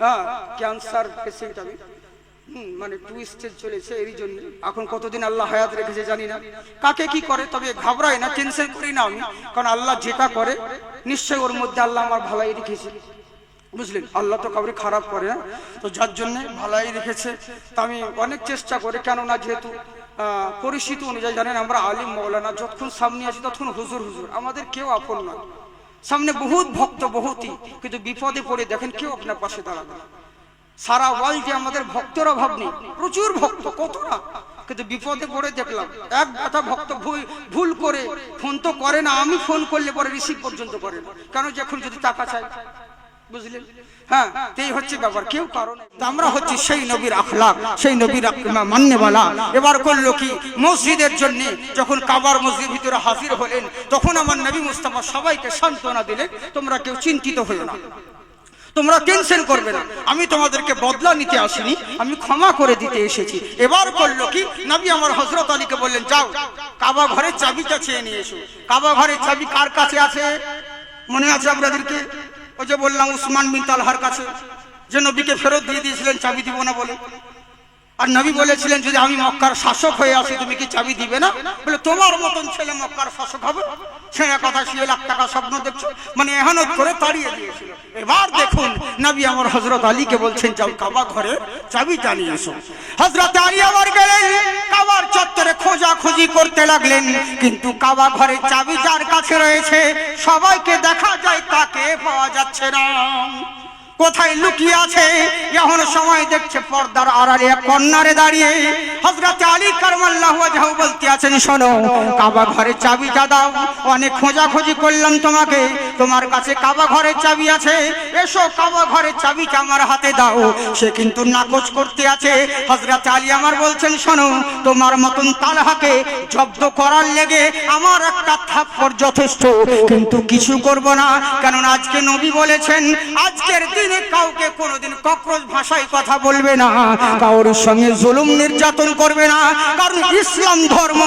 হ্যাঁ cancer patient আমি। মানে টু স্টেজ চলেছে এরই জন্য। এখন কতদিন আল্লাহ হায়াত রেখেছে জানি না। কাকে কি করে, তবে ঘাবড়াই না টেনশন করি না আমি। কারণ আল্লাহ যেটা করে, নিশ্চয়ই ওর মধ্যে আল্লাহ আমার ভালাই রেখেছে। বুঝলেন? আল্লাহ তো কাউরি খারাপ করে না তো যার জন্য ভালাই রেখেছে। তা আমি অনেক চেষ্টা করি, কেননা যেহেতু পরিস্থিতি অনুযায়ী জানেন, আমরা আলিম, মৌলানা, যতক্ষণ সামনে আছি ততক্ষণ হুজুর হুজুর। আমাদের কেউ আপন নয়। সামনে বহুত ভক্ত, বহুতই। কিন্তু বিপদে পড়ে দেখেন কেউ আপনার পাশে দাঁড়াবে সারা ওয়ার্ল্ড যে আমাদের ভক্তের অভাব নেই। প্রচুর ভক্ত, কত না। কিন্তু বিপদে পড়ে দেখলাম, এক কথা ভক্ত ভুল ভুল করে, ফোন তো করে না, আমি ফোন করলে পরে রিসিভ পর্যন্ত করে না। কেন যখন যদি টাকা চাই? হ্যাঁ হচ্ছে সেই নবীর মসজিদের জন্য যখন মসজিদ ভিতরে হাজির হলেন, তখন আমার নবী সবাইকে সান্ত্বনা তোমরা কেউ চিন্তিত তোমরা টেনশন করবে না। আমি তোমাদেরকে বদলা নিতে আসিনি, আমি ক্ষমা করে দিতে এসেছি। এবার করল কি? নবী আমার হজরত আলীকে বললেন, যাও, কাবা ঘরের চাবিটা চেয়ে নিয়ে এসো। কাবা ঘরের চাবি কার কাছে আছে? মনে আছে আপনাদেরকে? ওই যে বললাম উসমান বিন তালহার কাছে, যে নবীকে ফেরত দিয়ে দিয়েছিলেন চাবি দিব না বলে। আর নবী বলেছিলেন, যদি আমি মক্কার শাসক হয়ে আসি, তুমি কি চাবি দিবে না? বলে, তোমার মতন ছেলে মক্কার শাসক হবে? ছেঁড়া কথা শুয়ে লাখ টাকা স্বপ্ন দেখছ? মানে এহানত করে তাড়িয়ে দিয়েছিল। এবার দেখুন, নবী আমার হজরত আলীকে বলছেন, যাও কাবা ঘরে চাবি জানিয়ে আসো হজরত আলী আবার গেলেন। খোঁজা খুঁজি করতে লাগলেন। কিন্তু কাবা ঘরে চাবি যার কাছে রয়েছে, সবাইকে দেখা যায় তাকে পাওয়া যাচ্ছে না। কোথায় লুকিয়ে আছে? এখন সময় দেখছে পর্দার আড়ালে এক কন্যারে দাঁড়িয়ে। হজরত আলী কারমাল্লাহ ওয়াজহু বলতে আছেন, শোনো, কাবা ঘরে চাবিটা দাও, অনেক খোঁজাখুঁজি করলাম তোমাকে। তোমার কাছে কাবা ঘরের চাবি আছে। এসো, কাবা ঘরের চাবিটা আমার হাতে দাও। সে কিন্তু নাকচ করতে আছে। হজরত আলী আমার বলছেন, শোনো, তোমার মতন তালহাকে জব্দ করার লেগে আমার একটা থাপ্পড় যথেষ্ট। কিন্তু কিছু করব না। কারণ আজকে নবী বলেছেন, আজকের দিনে কাউকে কোনোদিন কক্রোচ ভাষায় কথা বলবে না। কারোর সঙ্গে জুলুম নির্যাতন করবে না। কারণ ইসলাম ধর্ম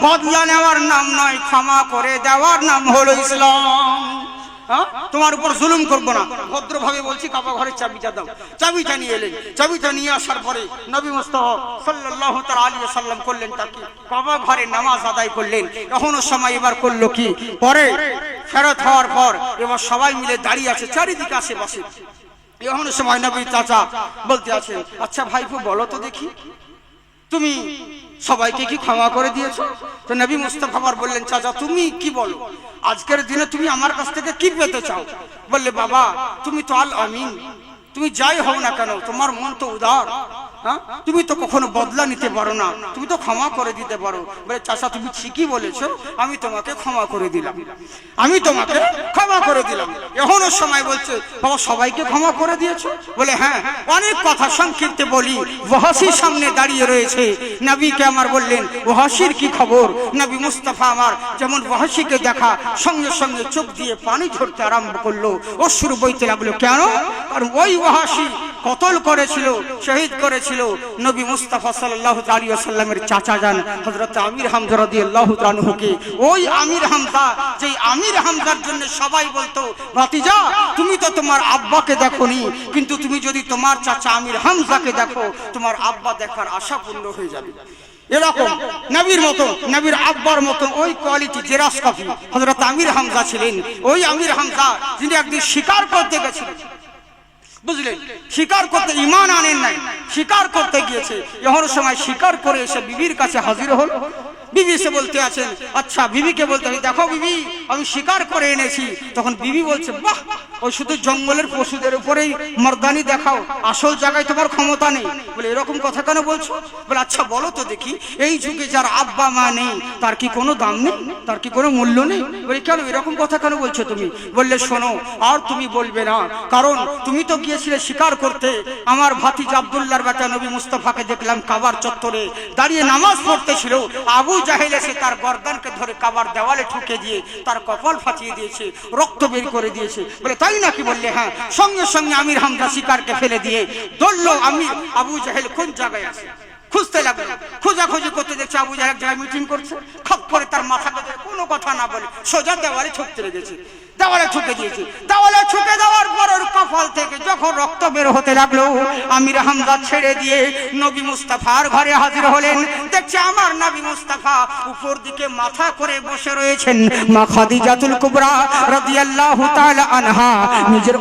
বদলা নেওয়ার নাম নয়, ক্ষমা করে দেওয়ার নাম হলো ইসলাম। হ্যাঁ? তোমার উপর জুলুম করব না। ভদ্রভাবে বলছি, কাবা ঘরের চাবিটা দাও। চাবিটা নিয়ে এলেন চাবিটা নিয়ে আসার পরে নবী মুস্তাফা সাল্লাল্লাহু তাআলা আলাইহি সাল্লাম করলেন তাকে। কাবা ঘরে নামাজ আদায় করলেন। এখনও সময় এবার করল কি? পরে ফেরত হওয়ার পর এবার সবাই মিলে দাঁড়িয়ে আছে, চারিদিকে আশেপাশে। এখনও সময় নবী চাচা বলতে আছেন আচ্ছা ভাইপু, বলো তো দেখি, তুমি সবাইকে কি ক্ষমা করে দিয়েছ? তো নবী মুস্তাফা আবার বললেন, চাচা, তুমি কি বলো? আজকের দিনে তুমি আমার কাছ থেকে কি পেতে চাও? বললে, বাবা, তুমি তো আল আমিন তুমি যাই হও না কেন, তোমার মন তো উদার হ্যাঁ? তুমি তো কখনো বদলা নিতে পারো না। তুমি তো ক্ষমা করে দিতে পারো। বলে, চাচা, তুমি ঠিকই বলেছ। আমি তোমাকে ক্ষমা করে দিলাম। আমি তোমাকে ক্ষমা করে দিলাম। এখনও সময় বলছে, বাবা, সবাইকে ক্ষমা করে দিয়েছ? বলে হ্যাঁ অনেক কথা সংক্ষিপ্তে বলি। ওয়াহাসির সামনে দাঁড়িয়ে রয়েছে। নবীকে আমার বললেন ওয়াহাসির কি খবর? নবী মুস্তাফা আমার যেমন ওয়াহাসিকে দেখা সঙ্গে সঙ্গে চোখ দিয়ে পানি ঝরতে আরম্ভ করল। অশ্রু বইতে লাগল, কেন? কারণ ওই ওয়াহাসি কতল করেছিল, শহীদ করেছিল নবী মুস্তাফা সাল্লাল্লাহু আলাইহি ওয়াসাল্লামের চাচা যান হযরত আমির হামজা রাদিয়াল্লাহু তাআলাকে ওই আমির হামজা, যেই আমির হামজার জন্য সবাই বলতো, ভাতিজা, তুমি তো তোমার আব্বাকে দেখোনি, কিন্তু তুমি যদি তোমার চাচা আমির হামজাকে দেখো, তোমার আব্বা দেখার আশা পূর্ণ হয়ে যাবে। এরকম নবীর মতো, নবীর আব্বার মতো ওই কোয়ালিটি জেরাস কপি হযরত আমির হামজা ছিলেন। ওই আমির হামজা, যিনি একদিন শিকার করতে গেছিলেন বুঝলেন শিকার করতে ইমান আনেন নাই। শিকার করতে গিয়েছে। এমন সময় শিকার করে এসে বিবির কাছে হাজির হল। বিবি এসে বলতে আছেন আচ্ছা বিবিকে বলতে দেখো বিবি, আমি শিকার করে এনেছি। তখন বিবি বলছে, বাহ ওই শুধু জঙ্গলের পশুদের উপরেই মর্দানি দেখাও। আসল জায়গায় তোমার ক্ষমতা নেই। বলে, এরকম কথা কেন বলছো? বলে আচ্ছা বলো তো দেখি, এই যুগে যার আব্বা মা নেই, তার কি কোনো দাম নেই? তার কি কোনো মূল্য নেই? বলে, কেন এরকম কথা কেন বলছো তুমি? বললে, শোনো, আর তুমি বলবে না, কারণ তুমি তো গিয়েছিলে শিকার করতে। আমার ভাতিজ আব্দুল্লাহর বেটা নবী মুস্তফাকে দেখলাম কাবার চত্বরে দাঁড়িয়ে নামাজ পড়তেছিল আবু জাহেল এসে তার গর্দানকে ধরে কাবার দেওয়ালে ঠুকে দিয়ে তার কপাল ফাটিয়ে দিয়েছে, রক্ত বের করে দিয়েছে। বলে, তাই নাকি বললে হ্যাঁ সঙ্গে সঙ্গে আমির হামজা শিকারকে ফেলে দিয়ে ধরলো আমি আবু জাহেল কোন জায়গায় আছে? খুঁজতে লাগল। খোঁজাখুঁজি করতে দেখছে আবু জাহেল জায়গায় মিটিং করছে। খপ করে তার মাথা কোনো কথা না বলে সোজা দেওয়ারে ছোট ঠুকতে লেগেছে দেওয়ালে ঠুকে দিয়েছি দেওয়ালে ঠুকে দেওয়ার পর ওর থেকে যখন রক্ত বের হতে লাগল, আমির ছেড়ে দিয়ে নবী মুস্তাফার ঘরে হাজির হলেন। আমার নবী মুস্তাফা উপর দিকে মাথা করে বসে রয়েছেন। মা কুবরা তাআলা আনহা, নিজের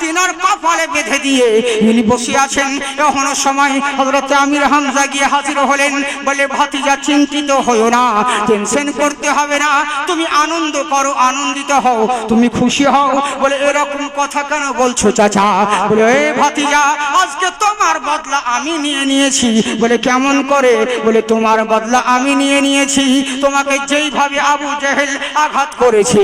তিনার কপালে বেঁধে দিয়ে ইনি বসে আছেন। এখনও সময় হযরত আমির হামজা গিয়ে হাজির হলেন। বলে, ভাতিজা, চিন্তিত হয়ো না, টেনশন করতে হবে না। তুমি আনন্দ করো আনন্দিত হও, তুমি খুশি হও। বলে, এরকম কথা কেন বলছো, চাচা? বলে, এ ভাতিজা, আজকে তোমার বদলা আমি নিয়ে নিয়েছি। বলে, কেমন করে? বলে, তোমার বদলা আমি নিয়ে নিয়েছি। তোমাকে যেইভাবে আবু জেহেল আঘাত করেছে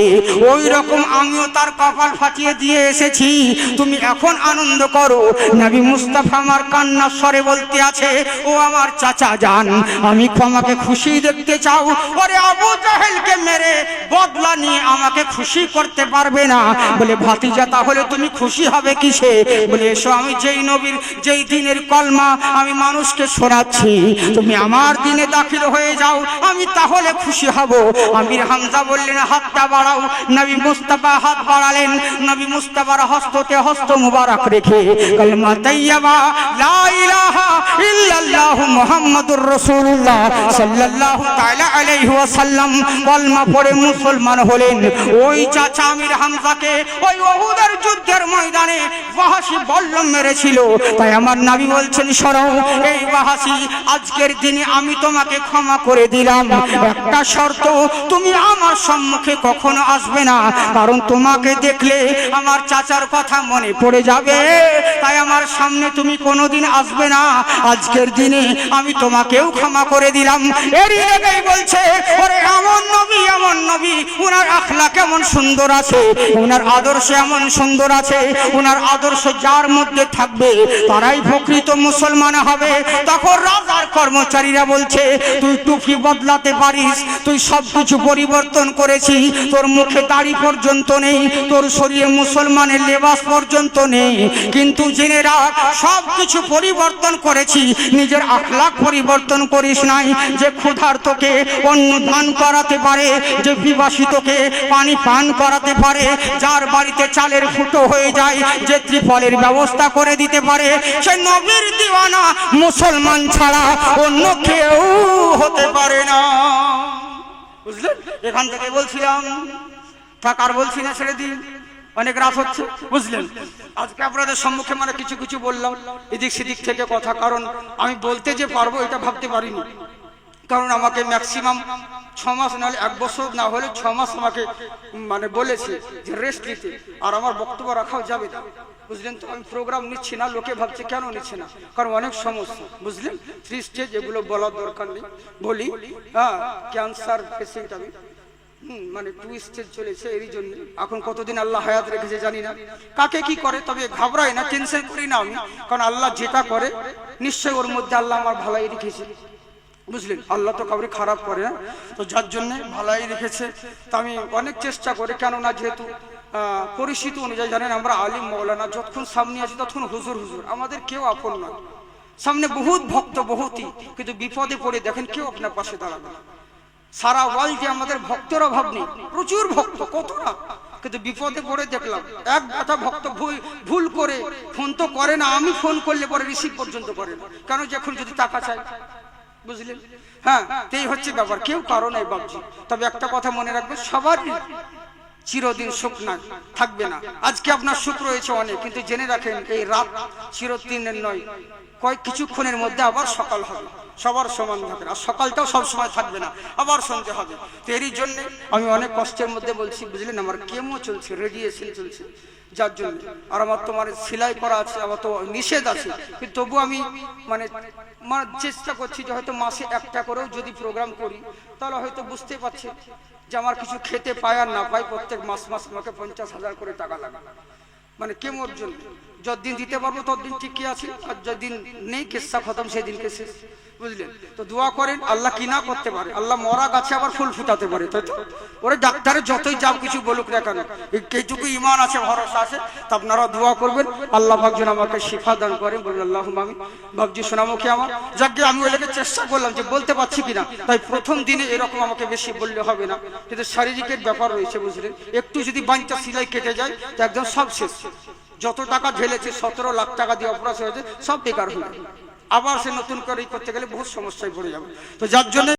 ওই রকম আমিও তার কপাল ফাটিয়ে দিয়ে এসেছি। তুমি এখন আনন্দ করো। নাবি মুস্তাফা আমার কান্নার স্বরে বলতে আছে, ও আমার চাচা যান আমি ক্ষমাকে খুশি দেখতে চাও। ওরে আবু জাহেলকে মেরে বদলা নিয়ে আমাকে খুশি করতে পারবে না। বলে, ভাতিজা, তাহলে তুমি খুশি হবে কিসে? বলে, এসো, আমি যেই নবীর, যেই দিনের কলমা আমি মানুষকে শোনাচ্ছি। তুমি আমার দিনে দাখিল হয়ে যাও, আমি তাহলে খুশি হব। আমির হামজা বললেন, হাতটা বাড়াও। নবী মুস্তাফা হাত বাড়ালেন। নবী মুস্তাফার হস্ততে হস্ত মুবারক রেখে, কলমা তাইয়্যিবা, লা ইলাহা ইল্লাল্লাহ। মুহাম্মাদুর রাসূলুল্লাহ সাল্লাল্লাহু তাআলা আলাইহি ওয়াসাল্লাম কলমা পড়ে মুসলমান হলেন। ওই চাচা আমির হামজাকে ওই ওহুদের যুদ্ধের ময়দানে ওয়াহাসি বল্লম মেরেছিল। তাই আমার নবী বলছেন, সরো, এই ওয়াহাসি আজকের দিনে আমি তোমাকে ক্ষমা করে দিলাম। একটা শর্ত, তুমি আমার সম্মুখে কখনো আসবে না। কারণ তোমাকে দেখলে আমার চাচার কথা মনে পড়ে যাবে। তাই আমার সামনে তুমি কোনোদিন আসবে না। আজকের দিনে আমি তোমাকেও ক্ষমা করে দিলাম। এরই লেগেই বলছে, ওরে এমন নবী এমন নবী, উনার আখলা কেমন সুন্দর আছে, উনার আদর্শ এমন সুন্দর আছে, উনার আদর্শ যার মধ্যে থাকবে, তারাই প্রকৃত মুসলমান হবে। তখন রাজার কর্মচারীরা বলছে, তুই টুপি বদলাতে পারিস, তুই সব কিছু পরিবর্তন করেছি তোর মুখে দাড়ি পর্যন্ত নেই, তোর শরীরে মুসলমানের লেবাস পর্যন্ত নেই, কিন্তু জেনে রাখ সব কিছু পরিবর্তন করেছি, নিজের আখলাখ পরিবর্তন করিস নাই, যে ক্ষুধার্তকে অন্ন দান করাতে পারে, যে বিবাসিতকে পানি পান করাতে পারে, যার বাড়িতে চালের ফুটো হয়ে যায়, যে ত্রিফলের ব্যবস্থা করে দিতে পারে, সে নবীর দিওয়ানা মুসলমান ছাড়া অন্য কেউ হতে পারে না। বুঝলেন? এখান থেকে বলছিলাম থাকার বলছি না ছেড়ে দিন। অনেক রাত হচ্ছে, বুঝলেন? আজকে আপনাদের সম্মুখে মানে কিছু কিছু বললাম, এদিক সেদিক থেকে কথা, কারণ আমি বলতে যে পারব এটা ভাবতে পারিনি। কারণ আমাকে ম্যাক্সিমাম ছ মাস, নাহলে এক বছর না হলে ছ মাস আমাকে মানে বলেছে যে রেস্ট নিতে, আর আমার বক্তব্য রাখাও যাবে না। বুঝলেন তো? আমি প্রোগ্রাম নিচ্ছি না, লোকে ভাবছে কেন নিচ্ছে না? কারণ অনেক সমস্যা, বুঝলেন? থ্রি স্টেজ এগুলো বলার দরকার নেই। বলি হ্যাঁ ক্যান্সার পেশেন্ট আমি মানে টু স্টেজ চলেছে এরই জন্য। এখন কতদিন আল্লাহ হায়াত রেখেছে জানি না। কাকে কি করে, তবে ঘাবড়াই না করি না আমি। কারণ আল্লাহ যেটা করে, নিশ্চয়ই ওর মধ্যে আল্লাহ আমার ভালাই রেখেছে। বুঝলেন? আল্লাহ তো কাউরে খারাপ করে না। তো যার জন্য ভালাই রেখেছে। তো আমি অনেক চেষ্টা করি, কেননা যেহেতু পরিস্থিতি অনুযায়ী জানেন, আমরা আলিম মৌলানা, যতক্ষণ সামনে আছি ততক্ষণ হুজুর হুজুর। আমাদের কেউ আপন নয়। সামনে বহুত ভক্ত, বহুতই। কিন্তু বিপদে পড়ে দেখেন কেউ আপনার পাশে দাঁড়াবে না। সারা ওয়ার্ল্ডে আমাদের ভক্তের অভাব নেই। প্রচুর ভক্ত, কত না। কিন্তু বিপদে পড়ে দেখলাম, এক কথা ভক্ত ভুল ভুল করে ফোন তো করে না, আমি ফোন করলে পরে রিসিভ পর্যন্ত করে না। কেন যখন যদি টাকা চাই, বুঝলেন? হ্যাঁ এই হচ্ছে ব্যাপার, কেউ কারণ এই বাবজি তবে একটা কথা মনে রাখবে, সবারই চিরদিন সুখ না, থাকবে না। আজকে আপনার সুখ রয়েছে অনেক, কিন্তু জেনে রাখেন, এই রাত চিরদিনের নয়। কয়েক কিছুক্ষণের মধ্যে আবার সকাল হবে, সবার সমান থাকবে আর সকালটাও সব সময় থাকবে না, আবার সন্ধে হবে। তো এরই জন্য আমি অনেক কষ্টের মধ্যে বলছি, বুঝলেন, আমার কেমো চলছে রেডিয়েশন চলছে। যার জন্য, আর আমার তো মানে সেলাই করা আছে, আমার তো নিষেধ আছে। কিন্তু তবু আমি মানে মানে চেষ্টা করছি যে হয়তো মাসে একটা করেও যদি প্রোগ্রাম করি, তাহলে হয়তো বুঝতে পারছি যে আমার কিছু খেতে পায় আর না পাই প্রত্যেক মাস মাস আমাকে পঞ্চাশ হাজার করে টাকা লাগে। মানে কেমোর জন্য যতদিন দিতে পারব ততদিন ঠিকই আছে, আর যদিন নেই কেসা খতম, সেদিনকে শেষ। বুঝলেন? তো দোয়া করেন, আল্লাহ কি না করতে পারে? আল্লাহ মরা গাছে আবার ফুল ফুটাতে পারে, তাই তো? ওরে ডাক্তারের যতই যা কিছু বলুক না কেন এইটুকু ইমান আছে, ভরসা আছে, তা আপনারা দোয়া করবেন। আল্লাহ ভাগজন আমাকে শিফা দান করেন বলবেন আল্লাহ আমি ভাবজি সোনামুখী আমার, যাকে আমি ওইটাকে চেষ্টা করলাম যে বলতে পারছি কিনা, তাই প্রথম দিনে এরকম আমাকে বেশি বললে হবে না। কিন্তু শারীরিকের ব্যাপার রয়েছে, বুঝলেন? একটু যদি বাঞ্চা সিলাই কেটে যায়, তো একদম সব শেষ। যত টাকা ঢেলেছে, সতেরো লাখ টাকা দিয়ে অপারেশন হয়েছে, সব বেকার হয়ে যাবে আবার সে নতুন করে করতে গেলে বহু সমস্যায় পড়ে যাবে। তো যার জন্য